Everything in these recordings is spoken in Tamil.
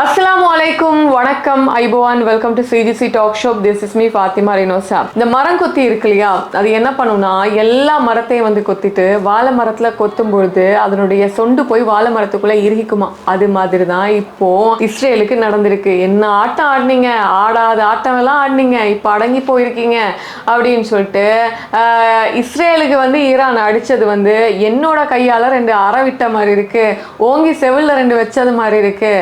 அஸ்லாம் அலைக்கும் வணக்கம். ஐபோவான் welcome to C G C talk show this is me Fathima Rinosa இந்த மரம் கொத்தி இருக்கு இல்லையா? அது என்ன பண்ணும்னா எல்லா மரத்தையும் வந்து கொத்திட்டு வாழை மரத்தில் கொத்தும் பொழுது அதனுடைய சொண்டு போய் வாழை மரத்துக்குள்ளே இறுகிக்குமா? அது மாதிரி தான் இப்போ இஸ்ரேலுக்கு நடந்திருக்கு. என்ன ஆட்டம் ஆடினீங்க? ஆடாத ஆட்டம் எல்லாம் ஆடினீங்க. இப்போ அடங்கி போயிருக்கீங்க. அப்படின்னு சொல்லிட்டு இஸ்ரேலுக்கு வந்து ஈரான் அடித்தது வந்து என்னோட கையால் ரெண்டு அறவிட்ட மாதிரி இருக்கு. ஓங்கி செவிலில் ரெண்டு வச்சது மாதிரி இருக்கு.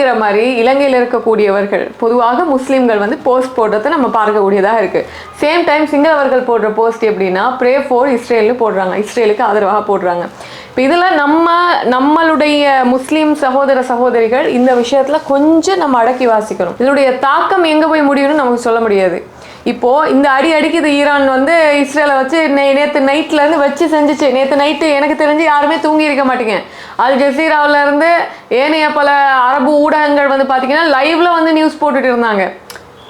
அப்படிங்கிற மாதிரி இலங்கையில் இருக்கக்கூடியவர்கள் பொதுவாக முஸ்லீம்கள் வந்து போஸ்ட் போடுறதை நம்ம பார்க்கக்கூடியதாக இருக்கு. சேம் டைம் சிங்களவர்கள் போடுற போஸ்ட் எப்படின்னா ப்ரே ஃபோர் இஸ்ரேல்னு போடுறாங்க. இஸ்ரேலுக்கு ஆதரவாக போடுறாங்க. இப்போ இதில் நம்ம நம்மளுடைய முஸ்லீம் சகோதர சகோதரிகள் இந்த விஷயத்தில் கொஞ்சம் நம்ம அடக்கி வாசிக்கணும். இதனுடைய தாக்கம் எங்கே போய் முடியும்னு நமக்கு சொல்ல முடியாது. இப்போ இந்த அடி அடிக்குது ஈரான் வந்து இஸ்ரேலை வச்சு நே- நேத்து நைட்ல இருந்து வச்சு செஞ்சுச்சு. நேற்று நைட்டு எனக்கு தெரிஞ்சு யாருமே தூங்கி இருக்க மாட்டீங்க. அல் ஜசீராவுல இருந்து ஏனைய பல அரபு ஊடகங்கள் வந்து பாத்தீங்கன்னா லைவ்ல வந்து நியூஸ் போட்டுட்டு இருந்தாங்க.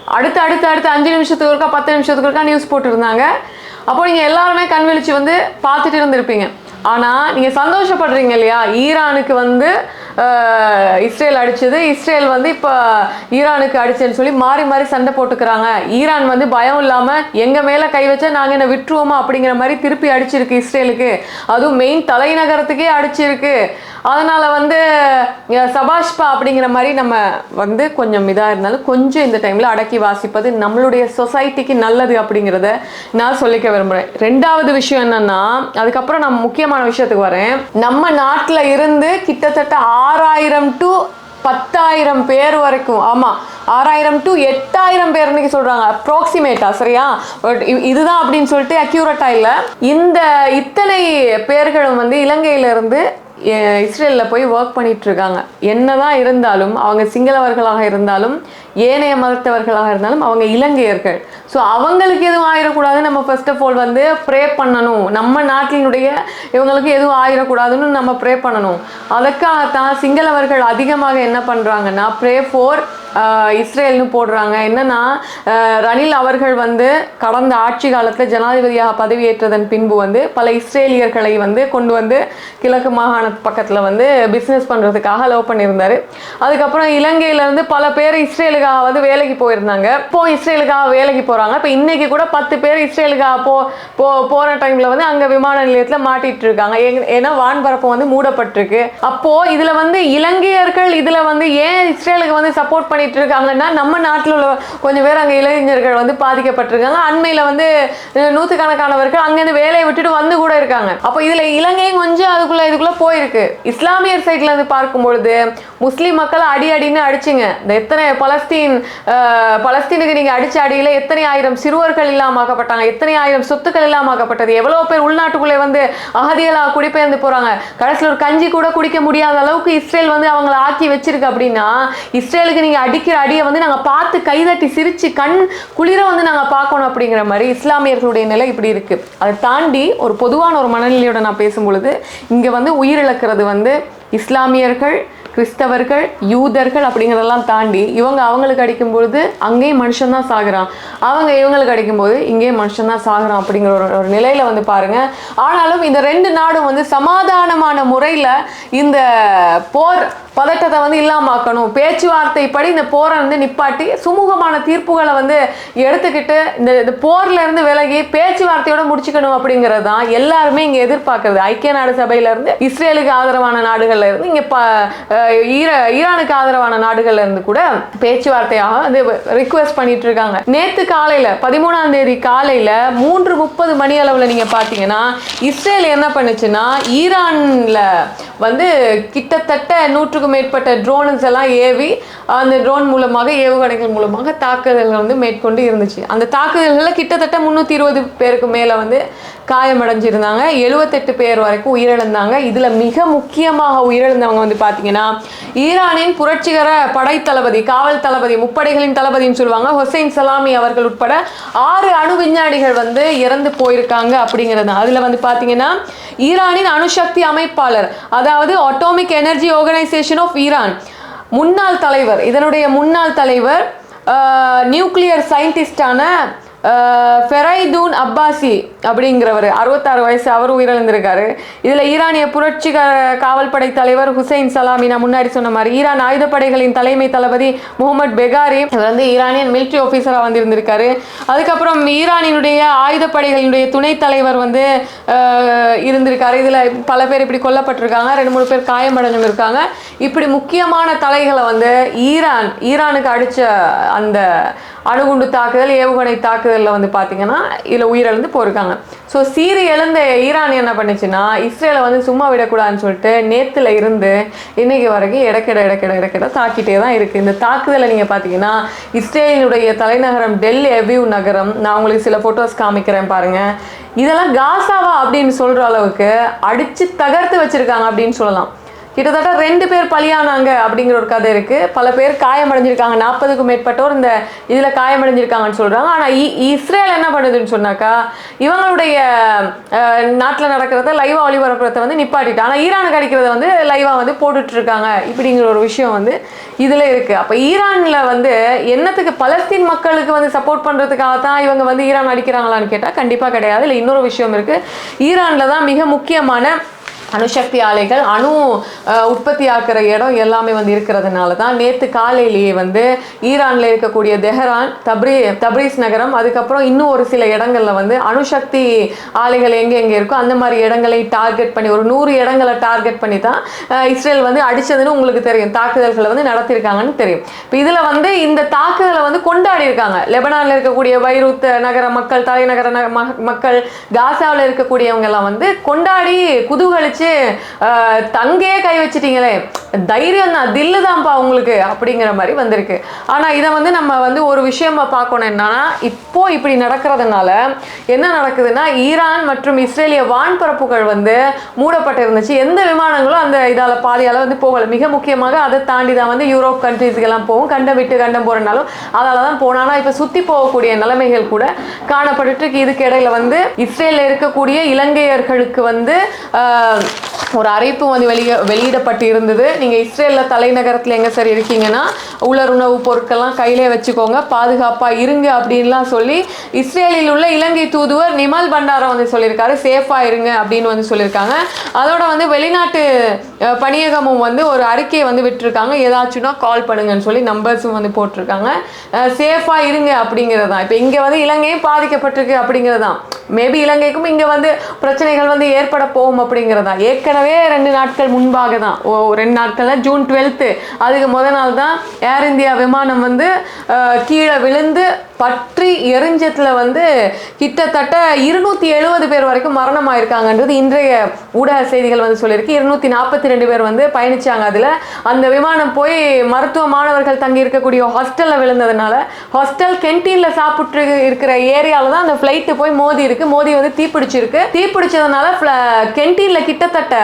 அடுத்து அடுத்து அடுத்து அஞ்சு நிமிஷத்துக்கு ஒருக்கா பத்து நிமிஷத்துக்கு ஒருக்கா நியூஸ் போட்டுருந்தாங்க அப்போ நீங்கள் எல்லாருமே கண் விழிச்சு வந்து பார்த்துட்டு இருந்திருப்பீங்க. ஆனால் நீங்கள் சந்தோஷப்படுறீங்க இல்லையா? ஈரானுக்கு வந்து இஸ்ரேல் அடிச்சது. இஸ்ரேல் வந்து இப்போ ஈரானுக்கு அடிச்சேன்னு சொல்லி மாறி மாறி சண்டை போட்டுக்கிறாங்க. ஈரான் வந்து பயம் இல்லாமல் எங்கள் மேலே கை வச்சா நாங்கள் என்ன விட்டுருவோமா அப்படிங்கிற மாதிரி திருப்பி அடிச்சிருக்கு இஸ்ரேலுக்கு. அதுவும் மெயின் தலைநகரத்துக்கே அடிச்சிருக்கு. அதனால் வந்து சபாஷ்பா அப்படிங்கிற மாதிரி நம்ம வந்து கொஞ்சம் இதாக இருந்தாலும் கொஞ்சம் இந்த டைமில் அடக்கி வாசிப்பது நம்மளுடைய சொசைட்டிக்கு நல்லது அப்படிங்கிறத நான் சொல்லிக்க விரும்புகிறேன் ரெண்டாவது விஷயம் என்னென்னா அதுக்கப்புறம் நான் முக்கியமான விஷயத்துக்கு வரேன். நம்ம நாட்டில் இருந்து கிட்டத்தட்ட ஆறாயிரம் டு பத்தாயிரம் பேர் வரைக்கும் ஆமாம் ஆறாயிரம் டு எட்டாயிரம் பேர் இன்னைக்கு சொல்கிறாங்க அப்ராக்சிமேட்டா சரியா? பட் இதுதான் அப்படின்னு சொல்லிட்டு அக்யூரட்டாக இல்லை. இந்த இத்தனை பேர்களும் வந்து இலங்கையிலிருந்து இஸ்ரேலில் போய் ஒர்க் பண்ணிட்டு இருக்காங்க என்னதான் இருந்தாலும் அவங்க சிங்களவர்களாக இருந்தாலும் ஏனைய மதத்தவர்களாக இருந்தாலும் அவங்க இலங்கையர்கள். ஸோ அவங்களுக்கு எதுவும் ஆயிடக்கூடாது நம்ம ஃபர்ஸ்ட் ஆஃப் ஆல் வந்து ப்ரே பண்ணணும். நம்ம நாட்டினுடைய இவங்களுக்கு எதுவும் ஆயிடக்கூடாதுன்னு நம்ம ப்ரே பண்ணணும். அதுக்காகத்தான் சிங்களவர்கள் அதிகமாக என்ன பண்ணுறாங்கன்னா ப்ரே ஃபோர் இஸ்ரேல்னு போடுறாங்க. என்னன்னா ரணில் அவர்கள் வந்து கடந்த ஆட்சி காலத்தில் ஜனாதிபதியாக பதவியேற்றதன் பின்பு வந்து பல இஸ்ரேலியர்களை வந்து கொண்டு வந்து கிழக்கு மாகாண பக்கத்தில் வந்து பிஸ்னஸ் பண்ணுறதுக்காக அலோவ் பண்ணியிருந்தார். அதுக்கப்புறம் இலங்கையிலேருந்து பல பேர் இஸ்ரேலுக்காக வந்து வேலைக்கு போயிருந்தாங்க. இப்போ இஸ்ரேலுக்காக வேலைக்கு போகிறாங்க இப்போ இன்னைக்கு கூட பத்து பேர் அமெரிக்கா போ போ போகிற டைமில் வந்து அங்கே விமான நிலையத்தில் மாட்டிட்டு இருக்காங்க. ஏன்னா வான்பரப்பு வந்து மூடப்பட்டிருக்கு. அப்போது இதில் வந்து இலங்கையர்கள் இதில் வந்து ஏன் இஸ்ரேலுக்கு வந்து சப்போர்ட் பண்ணிட்டு இருக்காங்கன்னா நம்ம நாட்டில் உள்ள கொஞ்சம் பேர் அங்கே இளைஞர்கள் வந்து பாதிக்கப்பட்டிருக்காங்க. அண்மையில் வந்து நூற்றுக்கணக்கானவர்கள் அங்கேருந்து வேலையை விட்டுட்டு வந்து கூட இருக்காங்க. அப்போ இதில் இலங்கையும் கொஞ்சம் அதுக்குள்ளே இதுக்குள்ளே போயிருக்கு. இஸ்லாமியர் சைட்ல இருந்து பார்க்கும் பொழுது முஸ்லீம் மக்கள் அடி அடின்னு அடிச்சுங்க. இந்த எத்தனை பலஸ்தீன் பலஸ்தீனுக்கு நீங்கள் அடிச்ச அடியில் எத்தனை ஆயிரம் சிறுவர்கள் இல்லாமக்கப்பட்டாங்க எத்தனை ஆயிரம் சொத்துக்கள் இல்லாமக்கப்பட்டது. எவ்வளவு பேர் உள்நாட்டுக்குள்ளே வந்து அகதிகளாக குடிபெயர்ந்து போறாங்க. கடைசியில் ஒரு கஞ்சி கூட குடிக்க முடியாத அளவுக்கு இஸ்ரேல் வந்து அவங்கள ஆக்கி வச்சிருக்கு அப்படின்னா இஸ்ரேலுக்கு நீங்க அடிக்கிற அடியை வந்து நாங்கள் பார்த்து கைதட்டி சிரிச்சு கண் குளிர வந்து நாங்கள் பார்க்கணும் அப்படிங்கிற மாதிரி இஸ்லாமியர்களுடைய நிலை இப்படி இருக்கு. அதை தாண்டி ஒரு பொதுவான ஒரு மனநிலையோட நான் பேசும்பொழுது இங்கே இங்க வந்து உயிரிழக்கிறது வந்து இஸ்லாமியர்கள் கிறிஸ்தவர்கள் யூதர்கள் அப்படிங்கிறதெல்லாம் தாண்டி இவங்க அவங்களுக்கு அடிக்கும் பொழுது அங்கேயும் மனுஷன் தான் சாகுறான். அவங்க இவங்களுக்கு அடிக்கும்போது இங்கேயும் மனுஷன் தான் சாகுறான் அப்படிங்கிற ஒரு ஒரு நிலையில் வந்து பாருங்க. ஆனாலும் இந்த ரெண்டு நாடும் வந்து சமாதானமான முறையில் இந்த போர் பதட்டத்தை வந்து இல்லாமாக்கணும் பேச்சுவார்த்தை படி இந்த போரை வந்து நிப்பாட்டி சுமூகமான தீர்ப்புகளை வந்து எடுத்துக்கிட்டு இந்த இந்த போர்லேருந்து விலகி பேச்சுவார்த்தையோட முடிச்சுக்கணும் அப்படிங்கிறது தான் எல்லாருமே இங்கே எதிர்பார்க்குறது. ஐக்கிய நாடு சபையிலேருந்து இஸ்ரேலுக்கு ஆதரவான நாடுகள்ல இருந்து ப ஈர ஈரானுக்கு ஆதரவான நாடுகள்ல இருந்து கூட பேச்சுவார்த்தையாக வந்து ரிக்வெஸ்ட் பண்ணிட்டு இருக்காங்க நேற்று காலையில் பதிமூணாம் தேதி காலையில் மூன்று முப்பது மணி அளவில் நீங்கள் பார்த்தீங்கன்னா இஸ்ரேல் என்ன பண்ணுச்சுன்னா ஈரானில் வந்து கிட்டத்தட்ட நூற்று நூற்றுக்கும் மேற்பட்ட ட்ரோன்ஸ் எல்லாம் ஏவி அந்த ட்ரோன் மூலமாக ஏவுகணைகள் மூலமாக தாக்குதல்கள் வந்து மேற்கொண்டு இருந்துச்சு. அந்த தாக்குதல்களில் கிட்டத்தட்ட முந்நூற்றி இருபது பேருக்கு மேலே வந்து காயமடைஞ்சிருந்தாங்க. எழுபத்தெட்டு பேர் வரைக்கும் உயிரிழந்தாங்க. இதில் மிக முக்கியமாக உயிரிழந்தவங்க வந்து பார்த்தீங்கன்னா ஈரானின் புரட்சிகர படை தளபதி காவல் தளபதி முப்படைகளின் தளபதின்னு சொல்லுவாங்க. ஹொசைன் சலாமி அவர்கள் உட்பட ஆறு அணு விஞ்ஞானிகள் வந்து இறந்து போயிருக்காங்க அப்படிங்கிறது. அதில் வந்து பார்த்தீங்கன்னா ஈரானின் அணுசக்தி அமைப்பாளர் அதாவது atomic energy organisation of Iran முன்னாள் தலைவர் இதனுடைய முன்னாள் தலைவர் நியூக்ளியர் சயின்டிஸ்டான ஃபெரைதூன் அப்பாசி அப்படிங்கிறவர் அறுபத்தாறு வயசு அவர் உயிரிழந்திருக்காரு. இதில் ஈரானிய புரட்சி காவல்படை தலைவர் ஹுசைன் சலாமி நான் முன்னாடி சொன்ன மாதிரி ஈரான் ஆயுதப்படைகளின் தலைமை தளபதி முகமது பெகாரி இவர் வந்து ஈரானியன் மிலிட்ரி ஆஃபீஸராக வந்திருந்திருக்காரு. அதுக்கப்புறம் ஈரானினுடைய ஆயுதப்படைகளினுடைய துணைத் தலைவர் வந்து இருந்திருக்காரு. இதில் பல பேர் இப்படி கொல்லப்பட்டிருக்காங்க. ரெண்டு மூணு பேர் காயமடைஞ்சும் இருக்காங்க. இப்படி முக்கியமான தலைகளை வந்து ஈரான் ஈரானுக்கு அடித்த அந்த அணுகுண்டு தாக்குதல் ஏவுகணை தாக்குதல் தாக்குதலில் வந்து பார்த்தீங்கன்னா இதில் உயிரிழந்து போயிருக்காங்க. ஸோ சீரி எழுந்த ஈரான் என்ன பண்ணுச்சுன்னா இஸ்ரேலை வந்து சும்மா விடக்கூடாதுன்னு சொல்லிட்டு நேற்றுல இருந்து இன்னைக்கு வரைக்கும் இடக்கிட இடக்கிட இடக்கிட தாக்கிட்டே தான் இருக்குது இந்த தாக்குதலை நீங்கள் பார்த்தீங்கன்னா இஸ்ரேலினுடைய தலைநகரம் டெல்லி எவ்யூ நகரம் நான் உங்களுக்கு சில ஃபோட்டோஸ் காமிக்கிறேன் பாருங்கள் இதெல்லாம் காசாவா அப்படின்னு சொல்கிற அளவுக்கு அடித்து தகர்த்து வச்சுருக்காங்க அப்படின்னு சொல்லலாம். கிட்டத்தட்ட ரெண்டு பேர் பலியானாங்க அப்படிங்கிற ஒரு கதை இருக்குது பல பேர் காயமடைஞ்சிருக்காங்க. நாற்பதுக்கும் மேற்பட்டோர் இந்த இதில் காயமடைஞ்சிருக்காங்கன்னு சொல்கிறாங்க ஆனால் இ- இஸ்ரேல் என்ன பண்ணுதுன்னு சொன்னாக்கா இவங்களுடைய நாட்டில் நடக்கிறத லைவாக ஒளிபரப்புறத வந்து நிப்பாட்டிட்டு ஆனால் ஈரானுக்கு அடிக்கிறத வந்து லைவாக வந்து போட்டுட்ருக்காங்க இப்படிங்கிற ஒரு விஷயம் வந்து இதில் இருக்குது அப்போ ஈரானில் வந்து என்னத்துக்கு பலஸ்தீன் மக்களுக்கு வந்து சப்போர்ட் பண்ணுறதுக்காக தான் இவங்க வந்து ஈரான் அடிக்கிறாங்களான்னு கேட்டால் கண்டிப்பாக கிடையாது. இல்லை இன்னொரு விஷயம் இருக்குது ஈரானில் தான் மிக முக்கியமான அணுசக்தி ஆலைகள் அணு உற்பத்தி ஆக்கிற இடம் எல்லாமே வந்து இருக்கிறதுனால தான் நேற்று காலையிலேயே வந்து ஈரானில் இருக்கக்கூடிய தெஹரான் தப்ரி தப்ரீஸ் நகரம் அதுக்கப்புறம் இன்னும் ஒரு சில இடங்களில் வந்து அணுசக்தி ஆலைகள் எங்கே எங்கே இருக்கோ அந்த மாதிரி இடங்களை டார்கெட் பண்ணி ஒரு நூறு இடங்களை டார்கெட் பண்ணி தான் இஸ்ரேல் வந்து அடித்ததுன்னு உங்களுக்கு தெரியும். தாக்குதல்களை வந்து நடத்தியிருக்காங்கன்னு தெரியும். இப்போ இதில் வந்து இந்த தாக்குதலை வந்து கொண்டாடி இருக்காங்க. லெபனானில் இருக்கக்கூடிய வைரூத்த நகர மக்கள் தலைநகர ம- மக்கள் காசாவில் இருக்கக்கூடியவங்கெல்லாம் வந்து கொண்டாடி குதூகலிச்சு வச்சு தங்கையே கை வச்சிட்டீங்களே தைரியம் தான் தில்லு தான்ப்பா உங்களுக்கு அப்படிங்கிற மாதிரி வந்திருக்கு. ஆனால் இதை வந்து நம்ம வந்து ஒரு விஷயமா பார்க்கணும் என்னன்னா இப்போ இப்படி நடக்கிறதுனால என்ன நடக்குதுன்னா ஈரான் மற்றும் இஸ்ரேலிய வான்பரப்புகள் வந்து மூடப்பட்டிருந்துச்சு. எந்த விமானங்களும் அந்த இதால் பாதையால் வந்து போகலை. மிக முக்கியமாக அதை தாண்டி தான் வந்து யூரோப் கண்ட்ரீஸ்க்கெல்லாம் போகும். கண்டம் விட்டு கண்டம் போகிறனாலும் அதால் தான் போனா. இப்போ சுற்றி போகக்கூடிய நிலைமைகள் கூட காணப்பட்டுட்டு இதுக்கு இடையில வந்து இஸ்ரேலில் இருக்கக்கூடிய இலங்கையர்களுக்கு வந்து ஒரு அறிவிப்பு வந்து வெளிய வெளியிடப்பட்டு இருந்தது நீங்கள் இஸ்ரேலில் தலைநகரத்தில் எங்கே சார் இருக்கீங்கன்னா உலர் உணவு பொருட்கள்லாம் கையிலே வச்சுக்கோங்க பாதுகாப்பாக இருங்க அப்படின்லாம் சொல்லி இஸ்ரேலில் உள்ள இலங்கை தூதுவர் நிமல் பண்டாரா வந்து சொல்லியிருக்காரு. சேஃபாக இருங்க அப்படின்னு வந்து சொல்லியிருக்காங்க. அதோட வந்து வெளிநாட்டு பணியகமும் வந்து ஒரு அறிக்கையை வந்து விட்டுருக்காங்க. ஏதாச்சும்னா கால் பண்ணுங்கன்னு சொல்லி நம்பர்ஸும் வந்து போட்டிருக்காங்க. சேஃபாக இருங்க அப்படிங்கிறது தான் இப்போ இங்கே வந்து இலங்கையும் பாதிக்கப்பட்டிருக்கு அப்படிங்கிறது தான் மேபி இலங்கைக்கும் இங்கே வந்து பிரச்சனைகள் வந்து ஏற்பட போகும் அப்படிங்கிறது. தான் ஏற்கனவே ரெண்டு நாட்கள் முன்பாக தான் ஓ ரெண்டு நாட்கள்ல ஜூன் டுவெல்த்து அதுக்கு முத நாள் தான் ஏர் இந்தியா விமானம் வந்து கீழே விழுந்து பற்றி எரிஞ்சத்தில் வந்து கிட்டத்தட்ட இருநூத்தி எழுபது பேர் வரைக்கும் மரணம் ஆயிருக்காங்கன்றது இன்றைய ஊடக செய்திகள் வந்து சொல்லியிருக்கு. இருநூத்தி நாற்பத்தி ரெண்டு பேர் வந்து பயணிச்சாங்க அதில். அந்த விமானம் போய் மருத்துவ மாணவர்கள் தங்கி இருக்கக்கூடிய ஹாஸ்டலில் விழுந்ததுனால ஹாஸ்டல் கென்டீனில் சாப்பிட்டு இருக்கிற ஏரியாவில் தான் அந்த ஃப்ளைட்டு போய் மோதி இருக்கு. மோதி வந்து தீப்பிடிச்சிருக்கு. தீப்பிடிச்சதுனால கென்டீனில் கிட்டத்தட்ட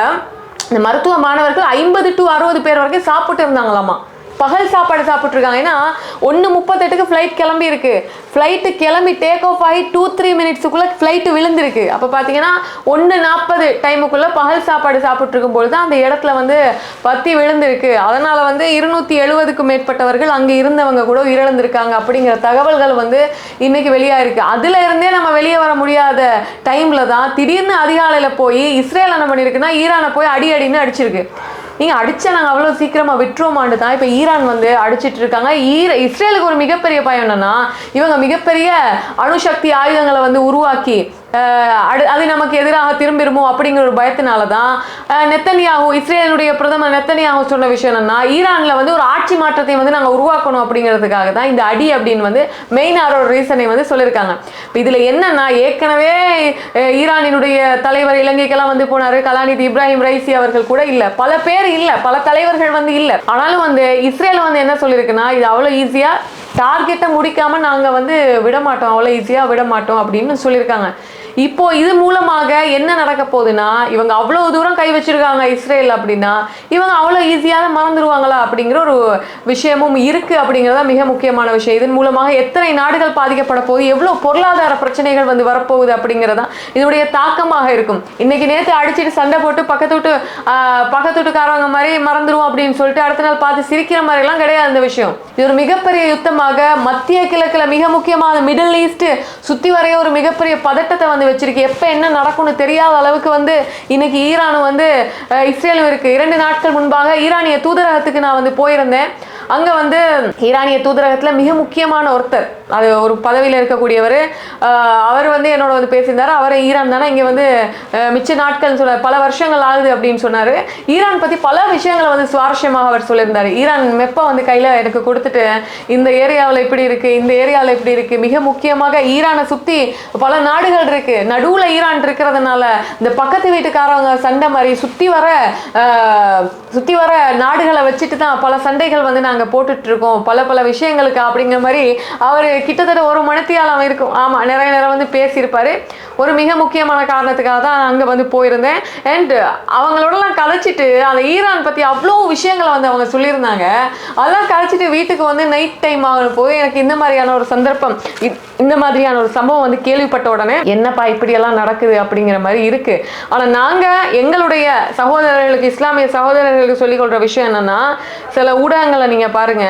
இந்த மருத்துவ மாணவர்கள் ஐம்பது டு அறுபது பேர் வரைக்கும் சாப்பிட்டு இருந்தாங்களாமா. பகல் சாப்பாடு சாப்பிட்ருக்காங்க ஏன்னா ஒன்று முப்பத்தெட்டுக்கு ஃப்ளைட் கிளம்பி இருக்கு ஃப்ளைட்டு கிளம்பி டேக் ஆஃப் ஆகி டூ த்ரீ மினிட்ஸுக்குள்ளே ஃப்ளைட்டு விழுந்திருக்கு. அப்போ பார்த்தீங்கன்னா ஒன்று நாற்பது டைமுக்குள்ளே பகல் சாப்பாடு சாப்பிட்ருக்கும் பொழுது தான் அந்த இடத்துல வந்து பத்தி விழுந்திருக்கு. அதனால் வந்து இருநூற்றி எழுபதுக்கும் மேற்பட்டவர்கள் அங்கே இருந்தவங்க கூட உயிரிழந்திருக்காங்க அப்படிங்கிற தகவல்கள் வந்து இன்னைக்கு இருக்குது அதில் இருந்தே நம்ம வெளியே வர முடியாத டைமில் தான் திடீர்னு அதிகாலையில் போய் இஸ்ரேல் என்ன பண்ணியிருக்குன்னா ஈரானை போய் அடி அடின்னு அடிச்சிருக்கு. நீங்கள் அடித்த நாங்கள் அவ்வளவு சீக்கிரமாக விட்டுருவோமான்னு தான் இப்போ ஈரான் வந்து அடிச்சிட்டு இருக்காங்க. ஈர இஸ்ரேலுக்கு ஒரு மிகப்பெரிய பயம் என்னன்னா இவங்க மிகப்பெரிய அணுசக்தி ஆயுதங்களை வந்து உருவாக்கி அது நமக்கு எதிராக திரும்பிடுமோ அப்படிங்கிற ஒரு பயத்தினால தான் அஹ், நெத்தனியாகு இஸ்ரேலுடைய பிரதமர் நெத்தனியாகு சொன்ன விஷயம் என்னன்னா ஈரானில் வந்து ஒரு ஆட்சி மாற்றத்தை வந்து நாங்கள் உருவாக்கணும் அப்படிங்கிறதுக்காக தான் இந்த அடி அப்படின்னு வந்து மெயினாரோட ரீசனை வந்து சொல்லியிருக்காங்க. இப்போ இதில் என்னன்னா ஏற்கனவே ஈரானினுடைய தலைவர் இலங்கைக்கெல்லாம் வந்து போனார். கலாநிதி இப்ராஹிம் ரைசி அவர்கள் கூட இல்லை. பல பேர் இல்லை. பல தலைவர்கள் வந்து இல்லை. ஆனாலும் வந்து இஸ்ரேல் வந்து என்ன சொல்லியிருக்குன்னா இது அவ்வளோ ஈஸியாக டார்கெட்டை முடிக்காமல் நாங்கள் வந்து விட மாட்டோம் அவ்வளோ ஈஸியாக விட மாட்டோம் அப்படின்னு சொல்லியிருக்காங்க. இப்போ இது மூலமாக என்ன நடக்க போகுதுன்னா இவங்க அவ்வளோ தூரம் கை வச்சிருக்காங்க இஸ்ரேல் அப்படின்னா இவங்க அவ்வளோ ஈஸியாக மறந்துடுவாங்களா அப்படிங்கிற ஒரு விஷயமும் இருக்குது அப்படிங்கிறத மிக முக்கியமான விஷயம். இதன் மூலமாக எத்தனை நாடுகள் பாதிக்கப்பட போகுது எவ்வளோ பொருளாதார பிரச்சனைகள் வந்து வரப்போகுது அப்படிங்கிறதா இதனுடைய தாக்கமாக இருக்கும். இன்னைக்கு நேற்று அடிச்சுட்டு சண்டை போட்டு பக்கத்து விட்டு பக்கத்து வீட்டுக்காரவங்க மாதிரி மறந்துடுவோம் அப்படின்னு சொல்லிட்டு அடுத்த நாள் பார்த்து சிரிக்கிற மாதிரிலாம் கிடையாது அந்த விஷயம். இது ஒரு மிகப்பெரிய யுத்தமாக மத்திய கிழக்கில் மிக முக்கியமான மிடில் ஈஸ்ட் சுற்றி வரைய ஒரு மிகப்பெரிய பதட்டத்தை வந்து வச்சிருக்கு. எப்போ என்ன நடக்கும்னு தெரியாத அளவுக்கு வந்து இன்னைக்கு ஈரானும் வந்து இஸ்ரேலும் இருக்கு. இரண்டு நாட்கள் முன்பாக ஈரானிய தூதரகத்துக்கு நான் வந்து போயிருந்தேன். அங்க வந்து ஈரானிய தூதரகத்துல மிக முக்கியமான ஒருத்தர். அது ஒரு பதவியில் இருக்கக்கூடியவர். அவர் வந்து என்னோட வந்து பேசியிருந்தார். அவர் ஈரான் தானே இங்கே வந்து மிச்ச நாட்கள் சொல்ல பல வருஷங்கள் ஆகுது அப்படின்னு சொன்னார். ஈரான் பற்றி பல விஷயங்களை வந்து சுவாரஸ்யமாக அவர் சொல்லியிருந்தார். ஈரான் மெப்பை வந்து கையில் எனக்கு கொடுத்துட்டு இந்த ஏரியாவில் இப்படி இருக்குது இந்த ஏரியாவில் இப்படி இருக்குது மிக முக்கியமாக ஈரானை சுற்றி பல நாடுகள் இருக்குது நடுவில் ஈரான் இருக்கிறதுனால இந்த பக்கத்து வீட்டுக்காரவங்க சண்டை மாதிரி சுற்றி வர சுற்றி வர நாடுகளை வச்சுட்டு தான் பல சண்டைகள் வந்து நாங்கள் நாங்கள் போட்டுட்ருக்கோம் பல பல விஷயங்களுக்கு அப்படிங்கிற மாதிரி அவர் கிட்டத்தட்ட ஒரு மணித்தியாலம் இருக்கும். ஆமாம் நிறைய நேரம் வந்து பேசியிருப்பார். ஒரு மிக முக்கியமான காரணத்துக்காக தான் நான் அங்க வந்து போயிருந்தேன். அண்ட் அவங்களோடலாம் கதைச்சிட்டு அந்த ஈரான் பற்றி அவ்வளோ விஷயங்களை வந்து அவங்க சொல்லியிருந்தாங்க. அதெல்லாம் கதைச்சிட்டு வீட்டுக்கு வந்து நைட் டைம் ஆகிற போது எனக்கு இந்த மாதிரியான ஒரு சந்தர்ப்பம் இந்த மாதிரியான ஒரு சம்பவம் வந்து கேள்விப்பட்ட உடனே என்னப்பா இப்படியெல்லாம் நடக்குது அப்படிங்கிற மாதிரி இருக்குது ஆனால் நாங்கள் எங்களுடைய சகோதரர்களுக்கு இஸ்லாமிய சகோதரர்களுக்கு சொல்லிக் கொள்கிற விஷயம் என்னென்னா சில ஊடகங்களை நீங்கள் நீங்கள் பாருங்க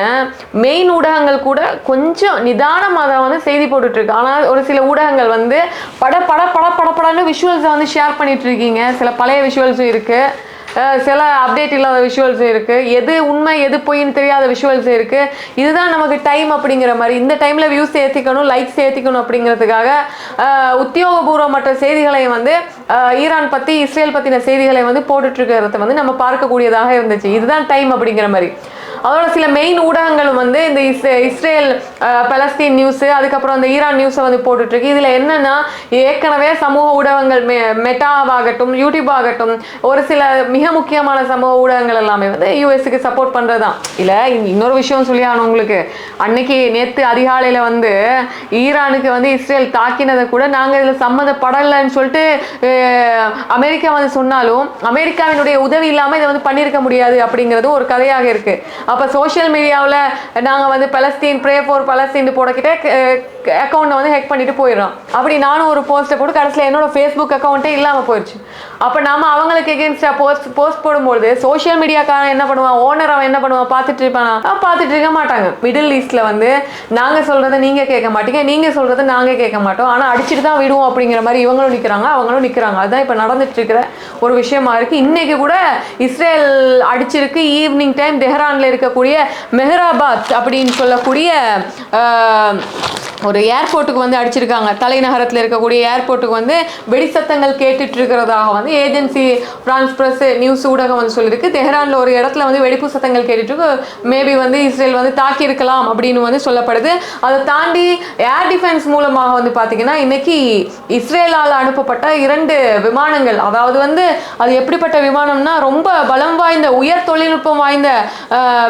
மெயின் ஊடகங்கள் கூட கொஞ்சம் நிதானமாக தான் வந்து செய்தி போட்டுட்ருக்கு. ஆனால் ஒரு சில ஊடகங்கள் வந்து பட பட பட பட படன்னு விஷுவல்ஸை வந்து ஷேர் பண்ணிகிட்ருக்கீங்க சில பழைய விஷுவல்ஸும் இருக்குது சில அப்டேட் இல்லாத விஷுவல்ஸ் இருக்குது எது உண்மை எது பொய்ன்னு தெரியாத விஷுவல்ஸ் இருக்குது இதுதான் நமக்கு டைம் அப்படிங்கிற மாதிரி. இந்த டைமில் வியூஸ் ஏற்றிக்கணும் லைக்ஸ் ஏற்றிக்கணும் அப்படிங்கிறதுக்காக உத்தியோகபூர்வமற்ற செய்திகளை வந்து ஈரான் பற்றி இஸ்ரேல் பற்றின செய்திகளை வந்து போட்டுட்ருக்கிறத வந்து நம்ம பார்க்கக்கூடியதாக இருந்துச்சு. இதுதான் டைம் அப்படிங்கிற மாதிரி. அதோட சில மெயின் ஊடகங்களும் வந்து இந்த இஸ் இஸ்ரேல் பலஸ்தீன் நியூஸு அதுக்கப்புறம் அந்த ஈரான் நியூஸை வந்து போட்டுட்ருக்கு. இதில் என்னென்னா ஏற்கனவே சமூக ஊடகங்கள் மெ மெட்டாவாகட்டும் யூடியூப் ஆகட்டும் ஒரு சில மிக முக்கியமான சமூக ஊடகங்கள் எல்லாமே வந்து யூஎஸ்க்கு சப்போர்ட் பண்ணுறது தான் இல்லை இன்னொரு விஷயம் சொல்லி உங்களுக்கு. அன்னைக்கு நேற்று அதிகாலையில் வந்து ஈரானுக்கு வந்து இஸ்ரேல் தாக்கினதை கூட நாங்கள் இதில் சம்மந்தப்படலைன்னு சொல்லிட்டு அமெரிக்கா வந்து சொன்னாலும் அமெரிக்காவினுடைய உதவி இல்லாமல் இதை வந்து பண்ணியிருக்க முடியாது அப்படிங்கிறது ஒரு கதையாக இருக்குது அப்போ சோஷியல் மீடியாவில் நாங்கள் வந்து பலஸ்தீன் ப்ரே ஃபார் பலஸ்தீன் போடக்கிட்டே அக்கௌண்ட்டை வந்து ஹேக் பண்ணிட்டு போயிடுறோம். அப்படி நானும் ஒரு போஸ்ட்டை போட்டு கடைசியில் என்னோட ஃபேஸ்புக் அக்கௌண்ட்டே இல்லாமல் போயிடுச்சு அப்போ நாம அவங்களுக்கு எகேன்ஸ்டா போஸ்ட் போஸ்ட் போடும்போது சோஷியல் மீடியாக்காரன் என்ன பண்ணுவான்? ஓனர் அவன் என்ன பண்ணுவான்? பார்த்துட்டு இருப்பானா? பார்த்துட்டு இருக்க மாட்டாங்க. மிடில் ஈஸ்டில் வந்து நாங்கள் சொல்கிறத நீங்கள் கேட்க மாட்டீங்க. நீங்கள் சொல்கிறத நாங்கள் கேட்க மாட்டோம். ஆனால் அடிச்சுட்டு தான் விடுவோம் அப்படிங்கிற மாதிரி இவங்களும் நிற்கிறாங்க அவங்களும் நிற்கிறாங்க அதுதான் இப்போ நடந்துட்டு இருக்கிற ஒரு விஷயமா இருக்குது இன்றைக்கி கூட இஸ்ரேல் அடிச்சிருக்கு. ஈவினிங் டைம் தெஹ்ரானில் இருக்கக்கூடிய மெஹராபாத் அப்படின்னு சொல்லக்கூடிய ஒரு ஏர்போர்ட்டுக்கு வந்து அடிச்சிருக்காங்க. தலைநகரத்தில் இருக்கக்கூடிய ஏர்போர்ட்டுக்கு வந்து வெடி சத்தங்கள் கேட்டுட்டு இருக்கிறதாக வந்து ஏஜென்சி பிரான்ஸ் பிரஸ் நியூஸ் ஊடகம் வந்து சொல்லியிருக்கு தெஹ்ரானில் ஒரு இடத்துல வந்து வெடிப்பு சத்தங்கள் கேட்டுட்டு மேபி வந்து இஸ்ரேல் வந்து தாக்கியிருக்கலாம் அப்படின்னு வந்து சொல்லப்படுது. அதை தாண்டி ஏர் டிஃபென்ஸ் மூலமாக வந்து பார்த்தீங்கன்னா இன்னைக்கு இஸ்ரேலால் அனுப்பப்பட்ட இரண்டு விமானங்கள் அதாவது வந்து அது எப்படிப்பட்ட விமானம்னா ரொம்ப பலம் வாய்ந்த உயர் தொழில்நுட்பம் வாய்ந்த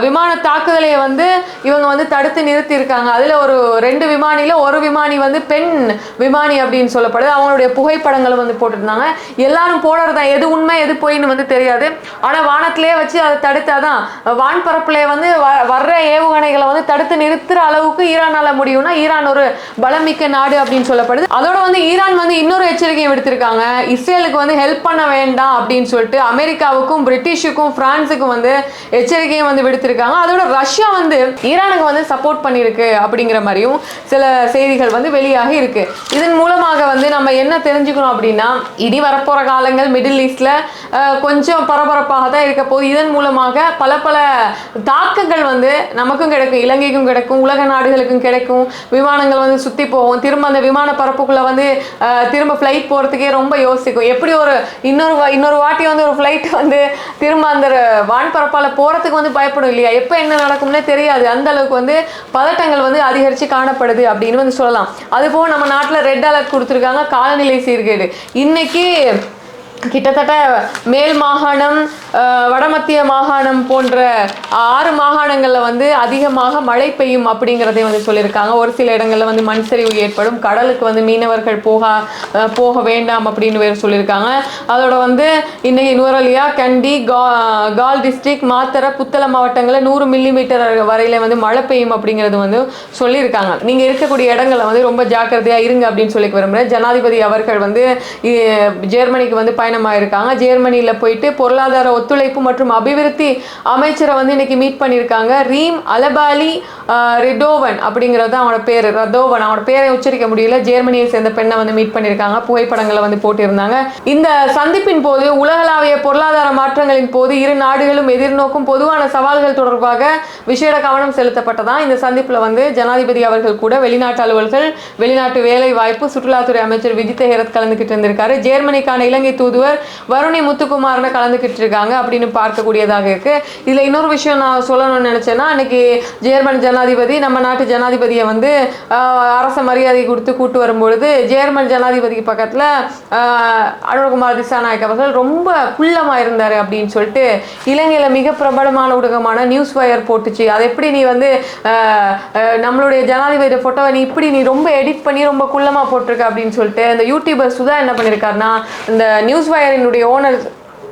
விமான தாக்குதலை வந்து இவங்க வந்து தடுத்து நிறுத்தியிருக்காங்க. அதில் ஒரு ரெண்டு விமானியில் ஒரு விமானி வந்து பெண் விமானி அப்படின்னு சொல்லப்படுது. அவங்களுடைய புகைப்படங்களும் வந்து போட்டிருந்தாங்க. எல்லாரும் போடுறதா எது உண்மை எது பொய்ன்னு வந்து தெரியாது. ஆனால் வானத்திலே வச்சு அதை தடுத்தாதான் வான்பரப்புல வந்து வ- வர்ற ஏவுகணைகளை வந்து தடுத்து நிறுத்துற அளவுக்கு ஈரானால முடியும்னா ஈரான் ஒரு பலமிக்க நாடு அப்படின்னு சொல்லப்படுது. அதோட வந்து ஈரான் வந்து இன்னொரு எச்சரிக்கையும் விடுத்திருக்காங்க. இஸ்ரேலுக்கு வந்து ஹெல்ப் பண்ண வேண்டாம் அப்படின்னு சொல்லிட்டு அமெரிக்காவுக்கும் பிரிட்டிஷுக்கும் பிரான்ஸுக்கும் வந்து எச்சரிக்கையும் வந்து விடுத்திருக்காங்க. அதோட ரஷ்யா வந்து ஈரானுக்கு வந்து சப்போர்ட் பண்ணியிருக்கு அப்படிங்கிற மாதிரியும் சில செய்திகள் வந்து வெளியாகி இருக்கு. இதன் மூலமாக வந்து நம்ம என்ன தெரிஞ்சுக்கணும் அப்படின்னா இனி வரப்போற காலங்கள் மிடில் ஈஸ்ட்ல கொஞ்சம் பரபரப்பாக தான் இருக்க போகுது. இதன் மூலமாக பல பல தாக்கங்கள் வந்து நமக்கும் கிடைக்கும் இலங்கைக்கும் கிடைக்கும் உலக நாடுகளுக்கும் கிடைக்கும். விமானங்கள் வந்து சுத்தி போகும். திரும்ப அந்த விமான பரப்புக்குள்ள வந்து திரும்ப ஃப்ளைட் போறதுக்கே ரொம்ப யோசிக்கும். எப்படி ஒரு இன்னொரு வா- இன்னொரு வாட்டி வந்து ஒரு ஃப்ளைட் வந்து திரும்ப அந்த வான் போகிறதுக்கு போறதுக்கு வந்து பயப்படும் இல்லையா? எப்போ என்ன நடக்கும்னே தெரியாது. அந்த அளவுக்கு வந்து பதட்டங்கள் வந்து அதிகரித்து காணப்படுது அப்படின்னு வந்து சொல்லலாம். அதுபோக நம்ம நாட்டில் ரெட் அலர்ட் கொடுத்துருக்காங்க. காலநிலை சீர்கேடு. இன்னைக்கு கிட்டத்தட்ட மேல் மாகாணம் வடமத்திய மாகாணம் போன்ற ஆறு மாகாணங்களில் வந்து அதிகமாக மழை பெய்யும் அப்படிங்கிறதே வந்து சொல்லியிருக்காங்க. ஒரு சில இடங்களில் வந்து மண் சரிவு ஏற்படும். கடலுக்கு வந்து மீனவர்கள் போக போக வேண்டாம் அப்படின்னு வேறு சொல்லியிருக்காங்க. அதோட வந்து இன்னைக்கு நூரலியா கண்டி கா கால் டிஸ்ட்ரிக்ட் மாத்தரை புத்தள மாவட்டங்களில் நூறு மில்லிமீட்டர் வரையில் வந்து மழை பெய்யும் அப்படிங்கிறது வந்து சொல்லியிருக்காங்க. நீங்கள் இருக்கக்கூடிய இடங்களில் வந்து ரொம்ப ஜாக்கிரதையாக இருங்க அப்படின்னு சொல்லி விரும்புகிறேன் ஜனாதிபதி அவர்கள் வந்து ஜெர்மனிக்கு வந்து பயணம் பயணமாயிருக்காங்க ஜெர்மனியில் போயிட்டு பொருளாதார ஒத்துழைப்பு மற்றும் அபிவிருத்தி அமைச்சரை வந்து இன்னைக்கு மீட் பண்ணியிருக்காங்க. ரீம் அலபாலி ரிடோவன் அப்படிங்கிறது தான் அவனோட பேர். ரதோவன் அவனோட பேரை உச்சரிக்க முடியல. ஜெர்மனியை சேர்ந்த பெண்ணை வந்து மீட் பண்ணியிருக்காங்க. புகைப்படங்களை வந்து போட்டிருந்தாங்க. இந்த சந்திப்பின் போது உலகளாவிய பொருளாதார மாற்றங்களின் போது இரு நாடுகளும் எதிர்நோக்கும் பொதுவான சவால்கள் தொடர்பாக விசேட கவனம் செலுத்தப்பட்டதான் இந்த சந்திப்பில் வந்து ஜனாதிபதி அவர்கள் கூட வெளிநாட்டு அலுவல்கள் வெளிநாட்டு வேலை வாய்ப்பு சுற்றுலாத்துறை அமைச்சர் விஜித் ஹேரத் கலந்துகிட்டு இருந்திருக்காரு. ஜெர்மனிக்கான இலங்கை தூது தூதுவர் வருணி முத்துக்குமார்னு கலந்துக்கிட்டு இருக்காங்க அப்படின்னு பார்க்கக்கூடியதாக இருக்கு. இதுல இன்னொரு விஷயம் நான் சொல்லணும்னு நினைச்சேன்னா அன்னைக்கு ஜேர்மன் ஜனாதிபதி நம்ம நாட்டு ஜனாதிபதியை வந்து அரச மரியாதை கொடுத்து கூட்டு வரும்பொழுது ஜேர்மன் ஜனாதிபதிக்கு பக்கத்துல ஆஹ், அனுரகுமார் திசாநாயக் அவர்கள் ரொம்ப குள்ளமா இருந்தாரு அப்படின்னு சொல்லிட்டு இலங்கையில மிக பிரபலமான ஊடகமான நியூஸ் வயர் போட்டுச்சு. அது எப்படி நீ வந்து நம்மளுடைய ஜனாதிபதி போட்டோவை நீ இப்படி நீ ரொம்ப எடிட் பண்ணி ரொம்ப குள்ளமா போட்டிருக்க அப்படின்னு சொல்லிட்டு இந்த யூடியூபர் சுதா என்ன பண்ணியிருக்காருன்னா இந்த நியூஸ் வயரினுடைய ஓனர்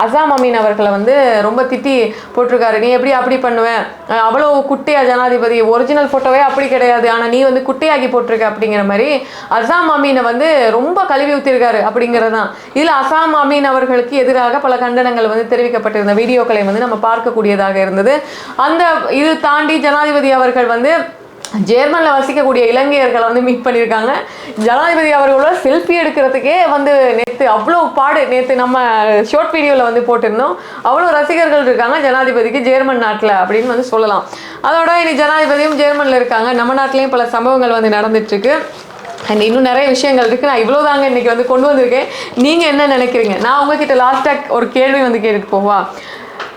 அசாம் அமீன் அவர்களை வந்து ரொம்ப திட்டி போட்டிருக்காரு. நீ எப்படி அப்படி பண்ணுவேன் அவ்வளோ குட்டையா ஜனாதிபதி ஒரிஜினல் ஃபோட்டோவே அப்படி கிடையாது. ஆனால் நீ வந்து குட்டையாகி போட்டிருக்க. அப்படிங்கிற மாதிரி அசாம் அமீனை வந்து ரொம்ப கழுவி ஊற்றிருக்காரு அப்படிங்கிறது தான். இதில் அசாம் அமீன் அவர்களுக்கு எதிராக பல கண்டனங்கள் வந்து தெரிவிக்கப்பட்டிருந்த வீடியோக்களை வந்து நம்ம பார்க்கக்கூடியதாக இருந்தது. அந்த இது தாண்டி ஜனாதிபதி அவர்கள் வந்து ஜெர்மனில் வசிக்கக்கூடிய இலங்கையர்களை வந்து மீட் பண்ணியிருக்காங்க. ஜனாதிபதி அவர்களோட செல்ஃபி எடுக்கிறதுக்கே வந்து நேற்று அவ்வளோ பாடு நேற்று நம்ம ஷார்ட் வீடியோவில் வந்து போட்டிருந்தோம். அவ்வளோ ரசிகர்கள் இருக்காங்க ஜனாதிபதிக்கு ஜெர்மன் நாட்டில் அப்படின்னு வந்து சொல்லலாம். அதோட இனி ஜனாதிபதியும் ஜெர்மனில் இருக்காங்க. நம்ம நாட்டிலையும் பல சம்பவங்கள் வந்து நடந்துட்டுருக்கு. அண்ட் இன்னும் நிறைய விஷயங்கள் இருக்குது நான் இவ்வளோ தாங்க இன்றைக்கி வந்து கொண்டு வந்திருக்கேன். நீங்கள் என்ன நினைக்கிறீங்க? நான் உங்ககிட்ட லாஸ்ட்டாக ஒரு கேள்வி வந்து கேட்டுட்டு போவா?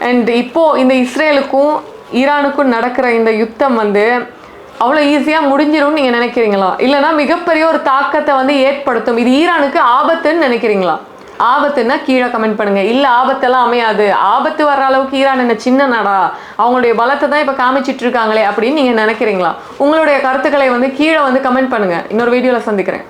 அண்ட் இப்போது இந்த இஸ்ரேலுக்கும் ஈரானுக்கும் நடக்கிற இந்த யுத்தம் வந்து அவ்வளோ ஈஸியாக முடிஞ்சிரும்னு நீங்கள் நினைக்கிறீங்களா? இல்லைன்னா மிகப்பெரிய ஒரு தாக்கத்தை வந்து ஏற்படுத்தும். இது ஈரானுக்கு ஆபத்துன்னு நினைக்கிறீங்களா? ஆபத்துன்னா கீழே கமெண்ட் பண்ணுங்க. இல்லை ஆபத்தெல்லாம் அமையாது. ஆபத்து வர்ற அளவுக்கு ஈரான் என்ன சின்ன நாடா? அவங்களுடைய பலத்தை தான் இப்போ காமிச்சிட்டு இருக்காங்களே அப்படின்னு நீங்கள் நினைக்கிறீங்களா? உங்களுடைய கருத்துக்களை வந்து கீழே வந்து கமெண்ட் பண்ணுங்க. இன்னொரு வீடியோவில் சந்திக்கிறேன்.